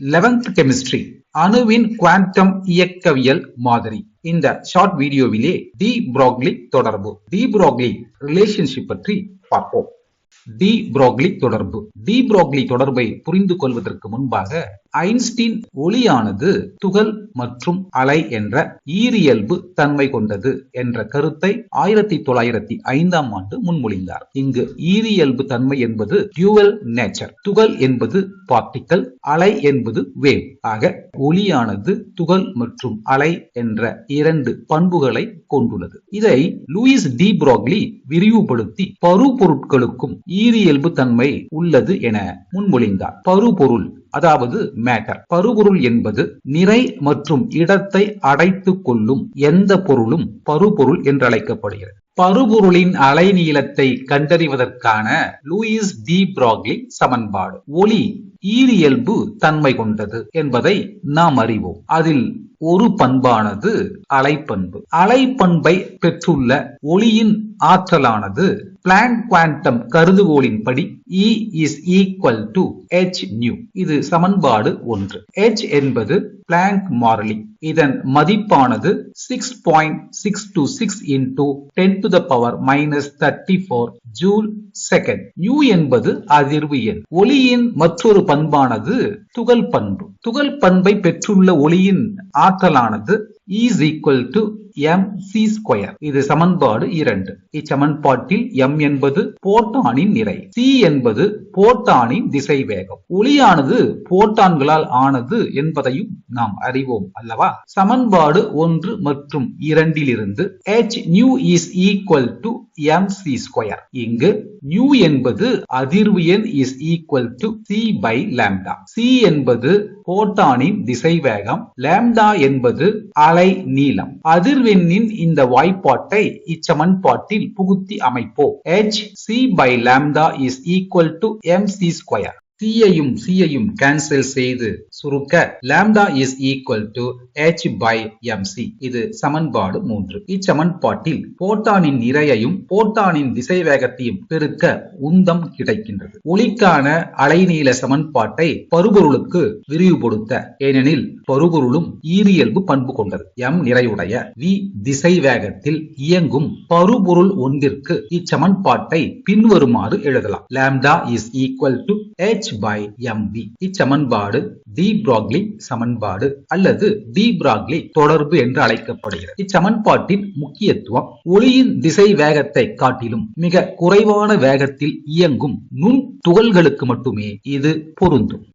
Eleventh chemistry அணுவின் quantum இயக்கவியல் மாதிரி. இந்த ஷார்ட் வீடியோவிலே டி புரோக்லி தொடர்பு. டி புரோக்லி ரிலேஷன்ஷிப் பற்றி பார்ப்போம். டி புரோக்லி தொடர்பு. டி புரோக்லி தொடர்பை புரிந்து கொள்வதற்கு முன்பாக ஐன்ஸ்டீன் ஒளியானது துகள் மற்றும் அலை என்ற ஈரியல்பு தன்மை கொண்டது என்ற கருத்தை ஆயிரத்தி தொள்ளாயிரத்தி ஐந்தாம் ஆண்டு முன்மொழிந்தார். இங்கு ஈரியல்பு தன்மை என்பது டியூவல் நேச்சர் துகள் என்பது பார்ட்டிக்கல் அலை என்பது வேவ் ஆக ஒளியானது துகள் மற்றும் அலை என்ற இரண்டு பண்புகளை கொண்டுள்ளது. இதை லூயிஸ் டி புரோக்லி விரிவுபடுத்தி பருப்பொருட்களுக்கும் ஈரியல்பு தன்மை உள்ளது என முன்மொழிந்தார். பருப்பொருள் அதாவது மேட்டர் பருபொருள் என்பது நிறை மற்றும் இடத்தை அடைத்துக் கொள்ளும் எந்த பொருளும் பருபொருள் என்றழைக்கப்படுகிறது. பருபொருளின் பருபொருளின் அலைநீளத்தை கண்டறிவதற்கான லூயிஸ் டி. பிராக்லி சமன்பாடு. ஒளி ஈரியல்பு தன்மை கொண்டது என்பதை நாம் அறிவோம். அதில் ஒரு பண்பானது அலைப்பண்பு. அலைப்பண்பை பெற்றுள்ள ஒளியின் ஆற்றலானது பிளாங்க் குவாண்டம் கருதுகோளின்படி E is equal to h nu இது சமன்பாடு ஒன்று. H என்பது பிளாங்க் மாறிலி. இதன் மதிப்பானது six point six two six into ten to the power minus thirty four joule second u என்பது அதிர்வு எண். ஒளியின் மற்றொரு பண்பானது துகள் பண்பு துகள் பண்பை பெற்றுள்ள ஒளியின் ஆற்றலானது e is to M C square இது சமன்பாடு இரண்டு. இச்சமன்பாட்டில் எம் என்பது போட்டானின் நிறை. சி என்பது போட்டானின் திசை வேகம் ஒளியானது போட்டான்களால் ஆனது என்பதையும் நாம் அறிவோம் அல்லவா? சமன்பாடு ஒன்று மற்றும் இரண்டிலிருந்து H nu is is to M C square இங்கு நியூ என்பது அதிர்வு எண் is equal to C by lambda C என்பது போட்டானின் திசைவேகம். லேம்டா என்பது அலை நீளம். அதிர்வு அதிர்வெண்ணின் இந்த வாய்ப்பாட்டை இச்சமன்பாட்டில் புகுத்தி அமைப்போம். H c by lambda is equal to mc square சியையும் சியையும் கேன்சல் செய்து சுருக்க lambda is equal to h by M C இது சமன்பாடு மூன்று. இச்சமன்பாட்டில் போட்டானின் நிறையையும் போட்டானின் திசைவேகத்தையும் பெருக்க உந்தம் கிடைக்கின்றது. ஒளிக்கான அலைநீள சமன்பாட்டை பருபொருளுக்கு விரிவுபடுத்த ஏனெனில் பருபொருளும் ஈரியல்பு பண்பு கொண்டது. எம் நிறையுடைய வி திசைவேகத்தில் இயங்கும் பருபொருள் ஒன்றிற்கு இச்சமன்பாட்டை பின்வருமாறு எழுதலாம். Lambda is equal to h by mv இச்சமன்பாடு தி பிராக்லி சமன்பாடு அல்லது தி பிராக்லி தொடர்பு என்று அழைக்கப்படுகிறது. இச்சமன்பாட்டின் முக்கியத்துவம் ஒளியின் திசை வேகத்தை காட்டிலும் மிக குறைவான வேகத்தில் இயங்கும் நுண் துகள்களுக்கு மட்டுமே இது பொருந்தும்.